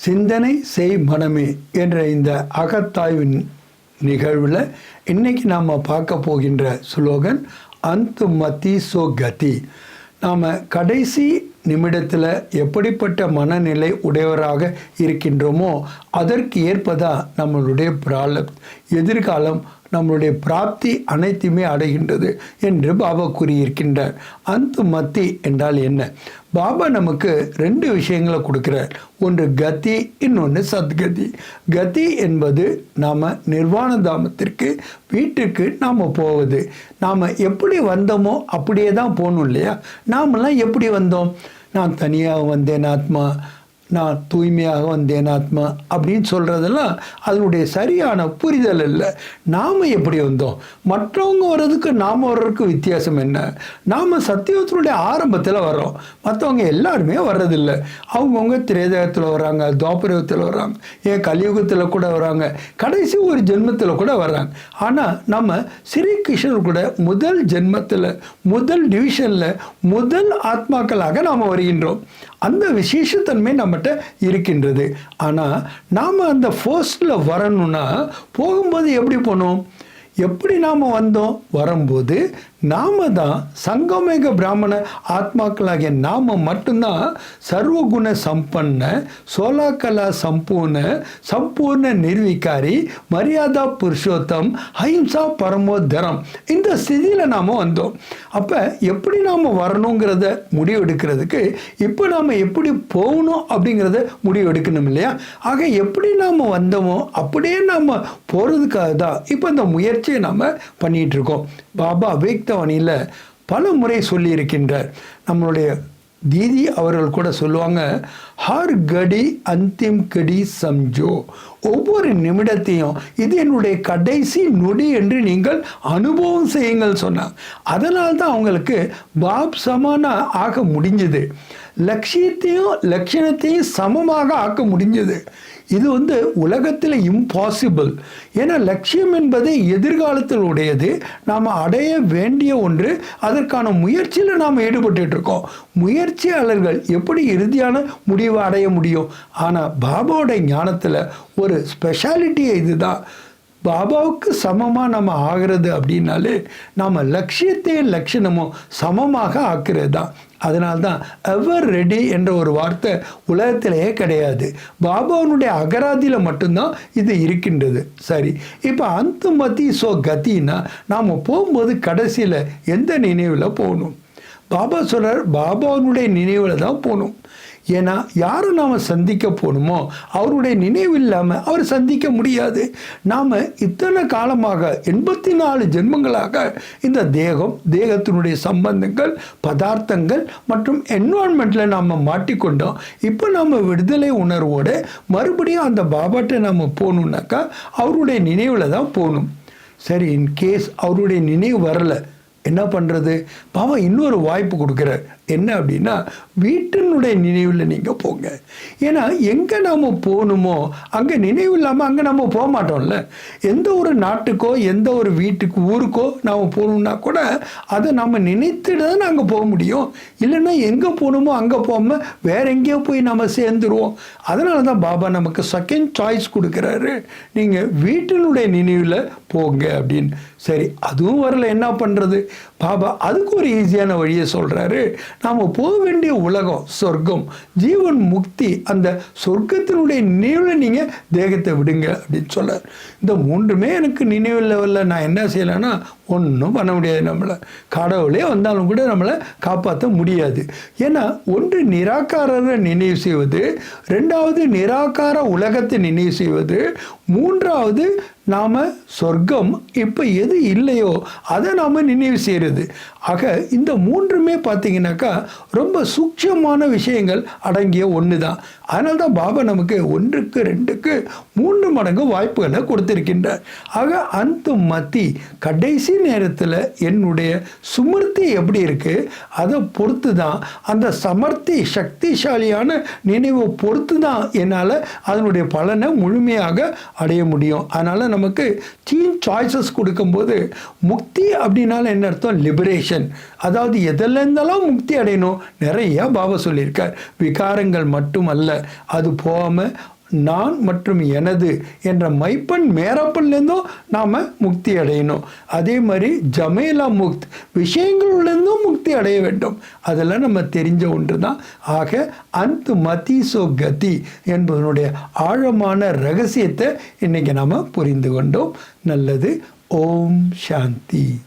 சிந்தனை செய் மனமே என்ற இந்த அகத்தாய்வின் நிகழ்வில் இன்னைக்கு நாம் பார்க்க போகின்ற சுலோகன் அந்து மத்தி சோ கதி நாம் கடைசி நிமிடத்தில் எப்படிப்பட்ட மனநிலை உடையவராக இருக்கின்றோமோ அதற்கு ஏற்பதான் நம்மளுடைய பிரால எதிர்காலம் நம்மளுடைய பிராப்தி அனைத்துமே அடைகின்றது என்று பாபா கூறியிருக்கின்றார். அந்த மத்தி என்றால் என்ன? பாபா நமக்கு ரெண்டு விஷயங்களை கொடுக்கிறார். ஒன்று கதி இன்னொன்று சத்கதி. கதி என்பது நாம் நிர்வாண தாமத்திற்கு வீட்டுக்கு நாம் போவது. நாம் எப்படி வந்தோமோ அப்படியே தான் போகணும் இல்லையா? நாமெல்லாம் எப்படி வந்தோம்? நான் தனியாக வந்தேன் ஆத்மா நான் தூய்மையாக வந்தேன் ஆத்மா அப்படின்னு சொல்கிறதெல்லாம் அதனுடைய சரியான புரிதல் இல்லை. நாம் எப்படி வந்தோம்? மற்றவங்க வர்றதுக்கு நாம் வர்றதுக்கு வித்தியாசம் என்ன? நாம் சத்தியத்தினுடைய ஆரம்பத்தில் வர்றோம். மற்றவங்க எல்லாருமே வர்றதில்லை. அவங்கவுங்க திரேதகத்தில் வர்றாங்க துவாபரகத்தில் வர்றாங்க ஏன் கலியுகத்தில் கூட வராங்க கடைசி ஒரு ஜென்மத்தில் கூட வர்றாங்க. ஆனால் நம்ம ஸ்ரீ கிருஷ்ணர் கூட முதல் ஜென்மத்தில் முதல் டிவிஷனில் முதல் ஆத்மாக்களாக நாம் வருகின்றோம். அந்த விசேஷத்தன்மை நம்ம நம்மகிட்ட இருக்கின்றது. ஆனால் நாம் அந்த ஃபர்ஸ்டில் வரணும்னா போகும்போது எப்படி போனோம்? எப்படி நாம் வந்தோம்? வரும்போது நாம தான் சங்கமேக பிராமண ஆத்மாக்களாகிய நாம மட்டும்தான் சர்வகுண சம்பன்ன சோலாக்கலா சம்பூர்ண சம்பூர்ண நிர்விகாரி மரியாதா புருஷோத்தம் அஹிம்சா பரமோத்தரம். இந்த ஸ்திதியில் நாம் வந்தோம். அப்போ எப்படி நாம் வரணுங்கிறத முடிவெடுக்கிறதுக்கு இப்போ நாம் எப்படி போகணும் அப்படிங்கிறத முடிவெடுக்கணும் இல்லையா? ஆக எப்படி நாம் வந்தோமோ அப்படியே நாம் போகிறதுக்காக தான் இப்போ இந்த முயற்சியை நாம் பண்ணிகிட்ருக்கோம் பாபா பாபா அவேக்தவாணியில் பல முறை சொல்லியிருக்கின்றார். நம்மளுடைய தீதி அவர்கள் கூட சொல்லுவாங்க ஹர் கடி அந்திம் கடி சம்ஜோ. ஒவ்வொரு நிமிடத்தையும் இது என்னுடைய கடைசி நொடி என்று நீங்கள் அனுபவம் செய்யுங்கள் சொன்னாங்க. அதனால்தான் அவங்களுக்கு பாப் சமானா ஆக முடிஞ்சது. லட்சியத்தையும் லட்சணத்தையும் சமமாக ஆக்க முடிஞ்சது. இது வந்து உலகத்தில் இம்பாசிபிள் ஏன்னா லட்சியம் என்பது எதிர்காலத்தில் உடையது. நாம் அடைய வேண்டிய ஒன்று அதற்கான முயற்சியில் நாம் ஈடுபட்டுருக்கோம் முயற்சியாளர்கள் எப்படி இறுதியான முடிவை அடைய முடியும்? ஆனால் பாபாவோட ஞானத்தில் ஒரு ஸ்பெஷாலிட்டியே இதுதான். பாபாவுக்கு சமமாக நம்ம ஆகிறது அப்படின்னாலே நாம் லட்சியத்தையும் லட்சணமும் சமமாக ஆக்கிறது தான். அதனால்தான் எவர் ரெடி என்ற ஒரு வார்த்தை உலகத்திலேயே கிடையாது. பாபாவனுடைய அகராதியில் மட்டும்தான் இது இருக்கின்றது. சரி இப்போ அந்த மதி சோ கத்தின்னா நாம் போகும்போது கடைசியில் எந்த நினைவில் போகணும்? பாபா சொல்கிறார் பாபாவுடைய நினைவில் தான் போகணும். ஏன்னா யாரை நாம் சந்திக்க போகணுமோ அவருடைய நினைவு இல்லாமல் அவர் சந்திக்க முடியாது. நாம் இத்தனை காலமாக எண்பத்தி நாலு ஜென்மங்களாக இந்த தேகம் தேகத்தினுடைய சம்பந்தங்கள் பதார்த்தங்கள் மற்றும் என்வான்மெண்ட்டில் நாம் மாட்டிக்கொண்டோம். இப்போ நம்ம விடுதலை உணர்வோடு மறுபடியும் அந்த பாபாட்ட நம்ம போகணுன்னாக்கா அவருடைய நினைவில் தான் போகணும். சரி இன் கேஸ் அவருடைய நினைவு வரலை என்ன பண்ணுறது பாவம் இன்னொரு வாய்ப்பு கொடுக்குறார். என்ன அப்படின்னா வீட்டினுடைய நினைவில் நீங்கள் போங்க. ஏன்னா எங்கே நாம் போகணுமோ அங்கே நினைவு இல்லாமல் அங்கே நம்ம போக மாட்டோம்ல. எந்த ஒரு நாட்டுக்கோ எந்த ஒரு வீட்டுக்கு ஊருக்கோ நாம் போகணுன்னா கூட அதை நம்ம நினைத்துட்டு தான் நாங்கள் போக முடியும். இல்லைன்னா எங்கே போகணுமோ அங்கே போகாமல் வேற எங்கேயோ போய் நம்ம சேர்ந்துருவோம். அதனால தான் பாபா நமக்கு செகண்ட் சாய்ஸ் கொடுக்குறாரு. நீங்கள் வீட்டினுடைய நினைவில் போங்க அப்படின்னு. சரி அதுவும் வரல என்ன பண்ணுறது பாபா அதுக்கு ஒரு ஈஸியான வழியை சொல்கிறாரு நாம் போக வேண்டிய உலகம் சொர்க்கம். ஜீவன் முக்தி அந்த சொர்க்கத்தினுடைய நினைவில் நீங்கள் தேகத்தை விடுங்க அப்படின்னு சொல்கிறார் இந்த மூன்றுமே எனக்கு நினைவில் லெவலில் நான் என்ன செய்யலைன்னா ஒன்றும் பண்ண முடியாது நம்மளை. கடவுளே வந்தாலும் கூட நம்மளை காப்பாற்ற முடியாது. ஏன்னா ஒன்று நிராகாரரை நினைவு செய்வது ரெண்டாவது நிராகார உலகத்தை நினைவு செய்வது மூன்றாவது நாம் சொர்க்கம் இப்போ எது இல்லையோ அதை நாம் நினைவு செய்கிறது ஆக இந்த மூன்றுமே பார்த்தீங்கன்னாக்கா ரொம்ப சூட்சமான விஷயங்கள் அடங்கிய ஒன்று தான் அதனால தான் பாபா நமக்கு ஒன்றுக்கு ரெண்டுக்கு மூன்று மடங்கு வாய்ப்புகளை கொடுத்திருக்கின்றார். ஆக அந்த மத்தி கடைசி நேரத்தில் என்னுடைய சுமிர்த்தி எப்படி இருக்குது அதை பொறுத்து தான் அந்த சமர்த்தி சக்திசாலியான நினைவை பொறுத்து தான் என்னால் அதனுடைய பலனை முழுமையாக அடைய முடியும். அதனால் நம்ம நமக்கு தீம் சாய்ஸஸ் கொடுக்கும்போது முக்தி அப்படின்னாலும் என்ன அர்த்தம்? லிபரேஷன் அதாவது எதிலேருந்தெல்லாம் முக்தி அடையணும். நிறைய பாபா சொல்லியிருக்கார். விகாரங்கள் மட்டும் அல்ல அது போகாமல் நான் மற்றும் எனது என்ற மைப்பன் மேரப்பன்லேருந்தும் நாம் முக்தி அடையணும். அதே மாதிரி ஜமேலா முக்த் விஷயங்கள்லேருந்தும் முக்தி அடைய வேண்டும். அதெல்லாம் நம்ம தெரிஞ்ச ஒன்று தான் ஆக அந்த மதிசோ கதி என்பதனுடைய ஆழமான ரகசியத்தை இன்றைக்கி நாம் புரிந்து கொண்டோம். நல்லது ஓம் சாந்தி.